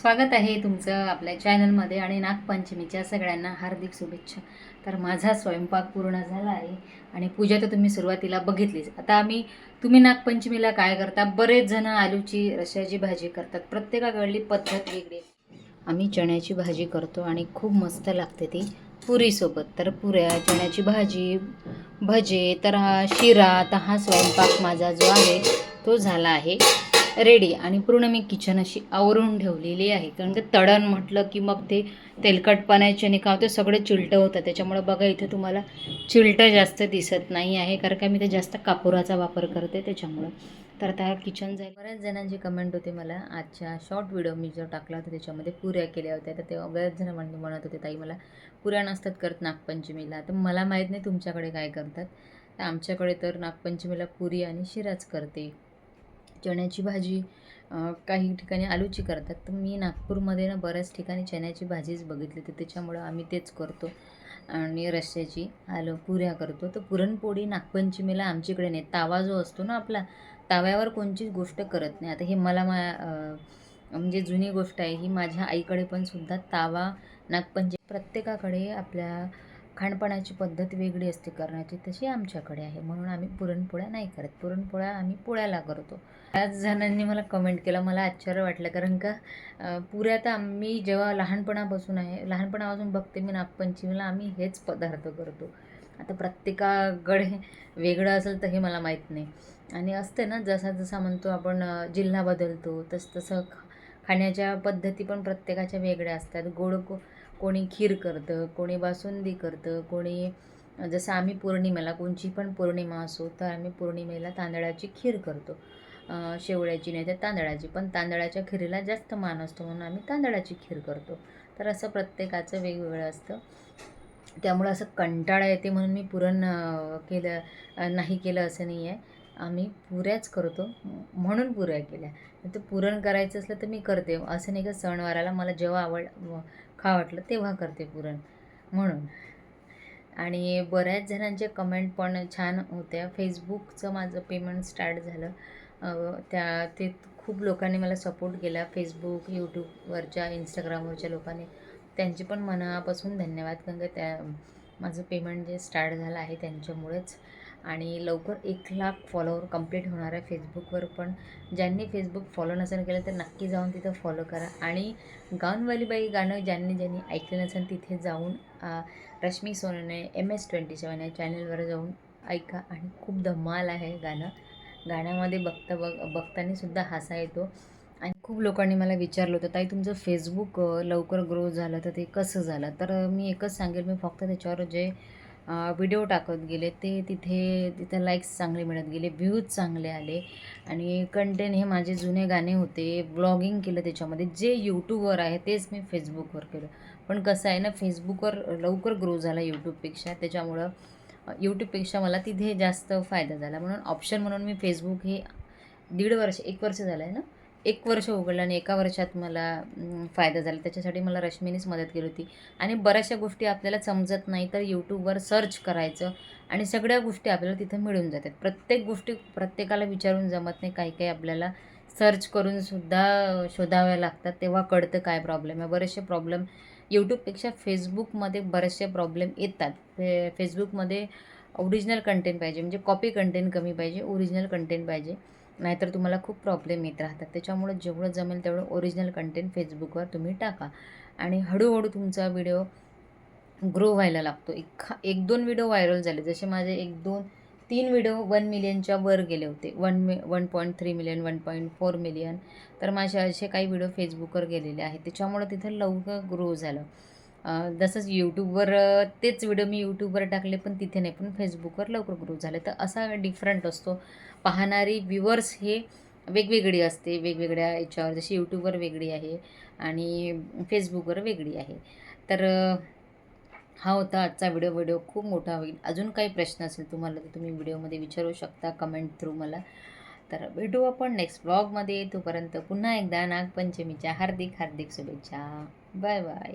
स्वागत आहे तुमचं आपल्या चॅनलमध्ये आणि नागपंचमीच्या सगळ्यांना हार्दिक शुभेच्छा. तर माझा स्वयंपाक पूर्ण झाला आहे आणि पूजा तर तुम्ही सुरुवातीला बघितलीच. आता आम्ही तुम्ही नागपंचमीला काय करता? बरेच जण आलूची रश्याची भाजी करतात. प्रत्येकाकडली पद्धत वेगळी. आम्ही चण्याची भाजी करतो आणि खूप मस्त लागते ती पुरीसोबत. तर पुऱ्या चण्याची भाजी भजे तर हा शिरा तर हा स्वयंपाक माझा जो आहे तो झाला आहे. रेडी. आणि पूर्ण मी किचन अशी आवरून ठेवलेली आहे. कारण ते तडण म्हटलं की मग ते तेलकटपणाचे निकाव ते सगळं चिलटं होतं त्याच्यामुळे बघा इथे तुम्हाला चिलटं जास्त दिसत नाही आहे. कारण का मी ते जास्त कापुराचा वापर करते त्याच्यामुळं. तर आता किचन जाईल. बऱ्याच जणांची कमेंट होते मला. आजच्या शॉर्ट व्हिडिओ मी जो टाकला होता त्याच्यामध्ये पुऱ्या केल्या होत्या. तर तेव्हा बऱ्याच जण म्हण म्हणत होते ताई मला पुऱ्या नसतात करत नागपंचमीला. तर मला माहीत नाही तुमच्याकडे काय करतात. तर आमच्याकडे तर नागपंचमीला पुरी आणि शिराच करते. चण्याची भाजी काही ठिकाणी आलूची करतात. तर मी नागपूरमध्ये ना बऱ्याच ठिकाणी चण्याची भाजीच बघितली. तर त्याच्यामुळं आम्ही तेच करतो. आणि रश्श्याची आलू पुऱ्या करतो. तर पुरणपोळी नागपंचमीला आमच्याकडे नाही. तावा जो असतो ना आपला ताव्यावर कोणचीच गोष्ट करत नाही. आता हे मला मा म्हणजे जुनी गोष्ट आहे. ही माझ्या आईकडे पण सुद्धा तावा नागपंचमी प्रत्येकाकडे आपल्या खाणपणाची पद्धत वेगळी असते करण्याची तशी आमच्याकडे आहे. म्हणून आम्ही पुरणपोळ्या नाही करत. पुरणपोळ्या आम्ही पोळ्याला करतो. बऱ्याच जणांनी मला कमेंट केलं. मला आश्चर्य वाटलं कारण का पुऱ्या तर आम्ही जेव्हा लहानपणापासून आहे लहानपणापासून बघते मी नागपंचमीला आम्ही हेच पदार्थ करतो. आता प्रत्येकाकडे वेगळं असेल तर हे मला माहीत नाही. आणि असते ना जसा जसा म्हणतो आपण जिल्हा बदलतो तस तसं खा- खाण्याच्या पद्धती पण प्रत्येकाच्या वेगळ्या असतात. गोड को कोणी खीर करतं कोणी बासुंदी करतं कोणी जसं आम्ही पौर्णिमेला कोणची पण पौर्णिमा असो तर आम्ही पौर्णिमेला तांदळाची खीर करतो. शेवळ्याची नाही तर तांदळाची पण तांदळाच्या खीरीला जास्त मान असतो म्हणून आम्ही तांदळाची खीर करतो. तर असं प्रत्येकाचं वेगवेगळं असतं. त्यामुळं असं कंटाळा येते म्हणून मी पुरण केलं नाही केलं असं नाही आहे आम्ही पुऱ्याच करतो म्हणून पुऱ्या केल्या. तर पुरण करायचं असलं तर मी करते. असं नाही का सणवाराला मला जेव्हा आवड खा वाटलं तेव्हा करते पुरण. म्हणून. आणि बऱ्याच जणांचे कमेंट पण छान होत्या. फेसबुकचं माझं पेमेंट स्टार्ट झालं. त्या ते खूप लोकांनी मला सपोर्ट केला. फेसबुक यूट्यूबवरच्या इंस्टाग्रामवरच्या लोकांनी. त्यांचे पण मनापासून धन्यवाद. कारण का त्या माझं पेमेंट जे स्टार्ट झालं आहे त्यांच्यामुळेच. आणि लवकर एक लाख फॉलोवर कंप्लीट होणार आहे फेसबुकवर पण ज्यांनी फेसबुक फॉलो नसेल केलं तर नक्की जाऊन तिथं फॉलो करा. आणि गाऊनवालीबाई गाणं ज्यांनी ज्यांनी ऐकलं नसेल तिथे जाऊन रश्मी सोनने एम एस ट्वेंटी सेवन या चॅनलवर जाऊन ऐका. आणि खूप धमाल आहे गाणं. गाण्यामध्ये बघता बघ बघताना सुद्धा हसा येतो. आणि खूप लोकांनी मला विचारलं होतं ताई तुमचं फेसबुक लवकर ग्रो झालं तर ते कसं झालं? तर मी एकच सांगेल मी फक्त त्याच्यावर जे व्हिडिओ टाकत गेले ते तिथे तिथे लाईक्स चांगले मिळत गेले व्ह्यूज चांगले आले आणि कंटेंट हे माझे जुने गाणे होते. ब्लॉगिंग केलं त्याच्यामध्ये. जे यूट्यूबवर आहे तेच मी फेसबुकवर केलं. पण कसं आहे ना फेसबुकवर लवकर ग्रो झाला यूट्यूबपेक्षा त्याच्यामुळं यूट्यूबपेक्षा मला तिथे जास्त फायदा झाला. म्हणून ऑप्शन म्हणून मी फेसबुक हे दीड वर्ष एक वर्ष झालं आहे ना. एक वर्ष उघडलं आणि एका वर्षात मला फायदा झाला. त्याच्यासाठी मला रश्मीनेच मदत केली होती. आणि बऱ्याचशा गोष्टी आपल्याला समजत नाही तर यूट्यूबवर सर्च करायचं आणि सगळ्या गोष्टी आपल्याला तिथं मिळून जातात. प्रत्येक गोष्टी प्रत्येकाला विचारून जमत नाही. काही काही आपल्याला सर्च करून सुद्धा शोधाव्या लागतात. तेव्हा कळतं काय प्रॉब्लेम आहे. बरेचसे प्रॉब्लेम यूट्यूबपेक्षा फेसबुकमध्ये बरेचसे प्रॉब्लेम येतात. फे फेसबुकमध्ये ओरिजिनल कंटेंट पाहिजे. म्हणजे कॉपी कंटेंट कमी पाहिजे ओरिजिनल कंटेंट पाहिजे. नाहीतर तुम्हाला खूप प्रॉब्लेम येत राहतात. त्याच्यामुळं जेवढं जमेल तेवढं ओरिजिनल कंटेंट फेसबुकवर तुम्ही टाका. आणि हळूहळू तुमचा व्हिडिओ ग्रो व्हायला लागतो. एक एक दोन व्हिडिओ व्हायरल झाले. जसे माझे एक दोन तीन व्हिडिओ वन मिलियनच्या वर गेले होते. वन मि one point three million one point four million तर माझे असे काही व्हिडिओ फेसबुकवर गेलेले आहेत. त्याच्यामुळं तिथं लवकर ग्रो झालं. जसंच यूट्यूबवर तेच व्हिडिओ मी यूट्यूबवर टाकले पण तिथे नाही पण फेसबुकवर लवकर ग्रो झाले. तर असा डिफरंट असतो. पाहणारी व्ह्युअर्स हे वेगवेगळी असते. वेगवेगळ्या याच्यावर जशी यूट्यूबवर वेगळी आहे आणि फेसबुकवर वेगळी आहे. तर हा होता आजचा व्हिडिओ व्हिडिओ खूप मोठा होईल. अजून काही प्रश्न असेल तुम्हाला तर तुम्ही व्हिडिओमध्ये विचारू शकता कमेंट थ्रू मला. तर भेटू आपण नेक्स्ट ब्लॉगमध्ये तोपर्यंत पुन्हा एकदा नागपंचमीच्या हार्दिक हार्दिक शुभेच्छा. Bye bye